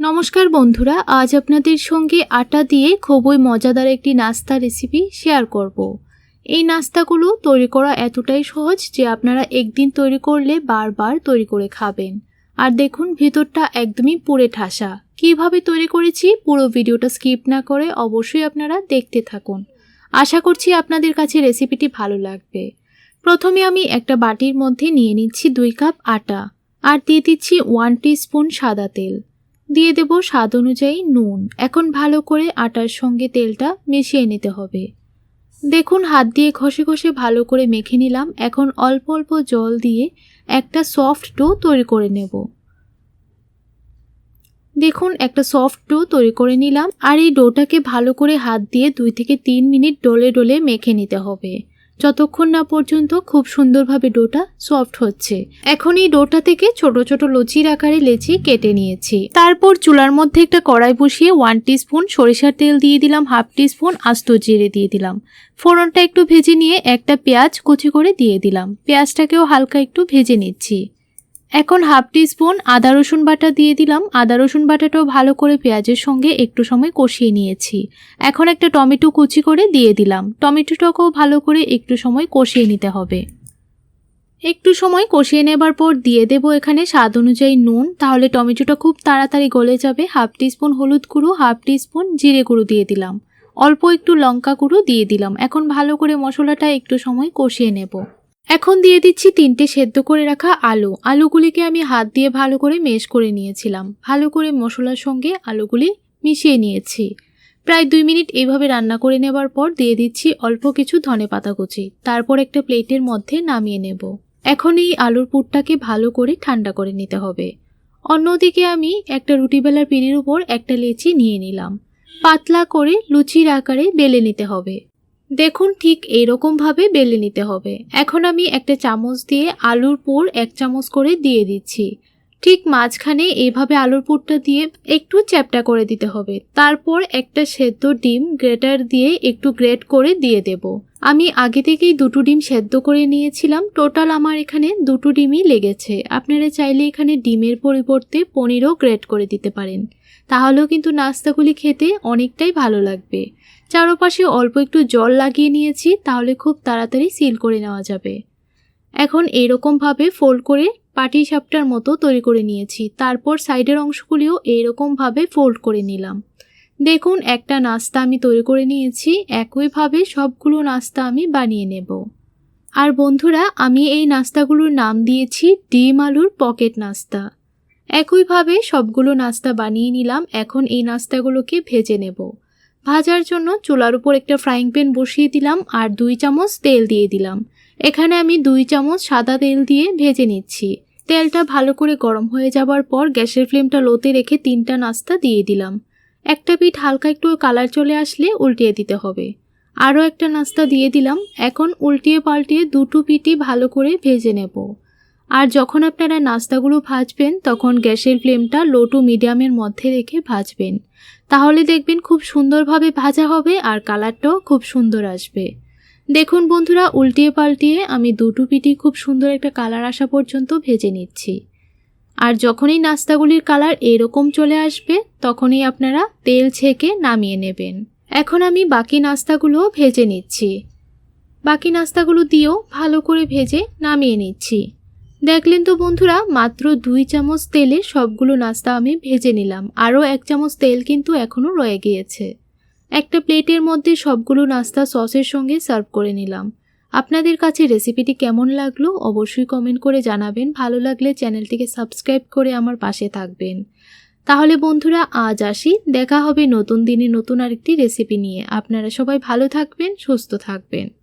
নমস্কার বন্ধুরা, আজ আপনাদের সঙ্গে আটা দিয়ে খুবই মজাদার একটি নাস্তা রেসিপি শেয়ার করব। এই নাস্তাগুলো তৈরি করা এতটাই সহজ যে আপনারা একদিন তৈরি করলে বারবার তৈরি করে খাবেন। আর দেখুন, ভেতরটা একদমই পুড়ে ঠাসা। কীভাবে তৈরি করেছি পুরো ভিডিওটা স্কিপ না করে অবশ্যই আপনারা দেখতে থাকুন। আশা করছি আপনাদের কাছে রেসিপিটি ভালো লাগবে। প্রথমে আমি একটা বাটির মধ্যে নিয়ে নিচ্ছি দুই কাপ আটা। আর দিয়ে দিচ্ছি ওয়ান স্পুন সাদা তেল। দিয়ে দেব স্বাদ অনুযায়ী নুন। এখন ভালো করে আটার সঙ্গে তেলটা মিশিয়ে নিতে হবে। দেখুন, হাত দিয়ে ঘষে ঘষে ভালো করে মেখে নিলাম। এখন অল্প অল্প জল দিয়ে একটা সফট ডো তৈরি করে নেব। দেখুন, একটা সফট ডো তৈরি করে নিলাম। আর এই ডোটাকে ভালো করে হাত দিয়ে দুই থেকে তিন মিনিট ডলে ডলে মেখে নিতে হবে। যতক্ষণ না পর্যন্ত খুব সুন্দরভাবে ডোটা সফট হচ্ছে। এখন এই ডোটা থেকে ছোট ছোট লচির আকারে লেচি কেটে নিয়েছি। তারপর চুলার মধ্যে একটা কড়াই বসিয়ে ওয়ান স্পুন সরিষার তেল দিয়ে দিলাম হাফ স্পুন আস্ত জিরে দিয়ে দিলাম। ফোড়নটা একটু ভেজে নিয়ে একটা পেঁয়াজ কুচি করে দিয়ে দিলাম। পেঁয়াজটাকেও হালকা একটু ভেজে নিচ্ছি। এখন হাফ স্পুন আদা রসুন বাটা দিয়ে দিলাম। আদা রসুন বাটাটাও ভালো করে পেঁয়াজের সঙ্গে একটু সময় কষিয়ে নিয়েছি। এখন একটা টমেটো কুচি করে দিয়ে দিলাম। টমেটোটাকেও ভালো করে একটু সময় কষিয়ে নিতে হবে। একটু সময় কষিয়ে নেবার পর দিয়ে দেব এখানে স্বাদ অনুযায়ী নুন। তাহলে টমেটোটা খুব তাড়াতাড়ি গলে যাবে। হাফ স্পুন হলুদ গুঁড়ো, হাফ স্পুন জিরে গুঁড়ো দিয়ে দিলাম। অল্প একটু লঙ্কা গুঁড়ো দিয়ে দিলাম। এখন ভালো করে মশলাটা একটু সময় কষিয়ে নেব। এখন দিয়ে দিচ্ছি তিনটে সেদ্ধ করে রাখা আলু। আলুগুলিকে আমি হাত দিয়ে ভালো করে মেশ করে নিয়েছিলাম। ভালো করে মশলার সঙ্গে আলুগুলি মিশিয়ে নিয়েছি। প্রায় দুই মিনিট এইভাবে রান্না করে নেবার পর দিয়ে দিচ্ছি অল্প কিছু ধনে পাতা কুচি। তারপর একটা প্লেটের মধ্যে নামিয়ে নেব। এখন এই আলুর পুরটাকে ভালো করে ঠান্ডা করে নিতে হবে। অন্যদিকে আমি একটা রুটি বেলার পিড়ির উপর একটা লেচি নিয়ে নিলাম। পাতলা করে লুচির আকারে বেলে নিতে হবে। দেখুন ঠিক এইরকমভাবে বেলে নিতে হবে। এখন আমি একটা চামচ দিয়ে আলুর পুর এক চামচ করে দিয়ে দিচ্ছি। ঠিক মাঝখানে এইভাবে আলুর পুরটা দিয়ে একটু চ্যাপটা করে দিতে হবে। তারপর একটা সেদ্ধ ডিম গ্রেটার দিয়ে একটু গ্রেট করে দিয়ে দেব। আমি আগে থেকেই দুটো ডিম সেদ্ধ করে নিয়েছিলাম। টোটাল আমার এখানে দুটো ডিমই লেগেছে। আপনারা চাইলে এখানে ডিমের পরিবর্তে পনিরও গ্রেট করে দিতে পারেন। তাহলেও কিন্তু নাস্তাগুলি খেতে অনেকটাই ভালো লাগবে। চারপাশে অল্প একটু জল লাগিয়ে নিয়েছি, তাহলে খুব তাড়াতাড়ি সিল করে নেওয়া যাবে। এখন এইরকমভাবে ফোল্ড করে পাটি সাপটার মতো তৈরি করে নিয়েছি, তারপর সাইডের অংশগুলিও এইরকমভাবে ফোল্ড করে নিলাম। দেখুন, একটা নাস্তা আমি তৈরি করে নিয়েছি একইভাবে সবগুলো নাস্তা আমি বানিয়ে নেব। আর বন্ধুরা, আমি এই নাস্তাগুলোর নাম দিয়েছি ডিম আলুর পকেট নাস্তা। একইভাবে সবগুলো নাস্তা বানিয়ে নিলাম, এখন এই নাস্তাগুলোকে ভেজে নেব। ভাজার জন্য চুলার উপর একটা ফ্রাইং প্যান বসিয়ে দিলাম আর দুই চামচ তেল দিয়ে দিলাম। এখানে আমি দুই চামচ সাদা তেল দিয়ে ভেজে নিচ্ছি। তেলটা ভালো করে গরম হয়ে যাবার পর গ্যাসের ফ্লেমটা লোতে রেখে তিনটা নাস্তা দিয়ে দিলাম। একটা পিঠ হালকা একটু কালার চলে আসলে উল্টিয়ে দিতে হবে। আরও একটা নাস্তা দিয়ে দিলাম। এখন উল্টিয়ে পাল্টিয়ে দুটো পিঠই ভালো করে ভেজে নেব। আর যখন আপনারা নাস্তাগুলো ভাজবেন, তখন গ্যাসের ফ্লেমটা লো টু মিডিয়ামের মধ্যে রেখে ভাজবেন। তাহলে দেখবেন খুব সুন্দরভাবে ভাজা হবে আর কালারটাও খুব সুন্দর আসবে। দেখুন বন্ধুরা উল্টিয়ে পাল্টিয়ে আমি দুটো পিটি খুব সুন্দর একটা কালার আসা পর্যন্ত ভেজে নিচ্ছি। আর যখনই নাস্তাগুলির কালার এরকম চলে আসবে, তখনই আপনারা তেল ছেঁকে নামিয়ে নেবেন। এখন আমি বাকি নাস্তাগুলো ভেজে নিচ্ছি। বাকি নাস্তাগুলো দিয়েও ভালো করে ভেজে নামিয়ে নিচ্ছি। দেখলেন তো বন্ধুরা, মাত্র দুই চামচ তেলে সবগুলো নাস্তা আমি ভেজে নিলাম। আরও এক চামচ তেল কিন্তু এখনও রয়ে গিয়েছে। একটা প্লেটের মধ্যে সবগুলো নাস্তা সসের সঙ্গে সার্ভ করে নিলাম। আপনাদের কাছে রেসিপিটি কেমন লাগল অবশ্যই কমেন্ট করে জানাবেন। ভালো লাগলে চ্যানেলটিকে সাবস্ক্রাইব করে আমার পাশে থাকবেন। তাহলে বন্ধুরা, আজ আসি। দেখা হবে নতুন দিনে নতুন আরেকটি রেসিপি নিয়ে। আপনারা সবাই ভালো থাকবেন, সুস্থ থাকবেন।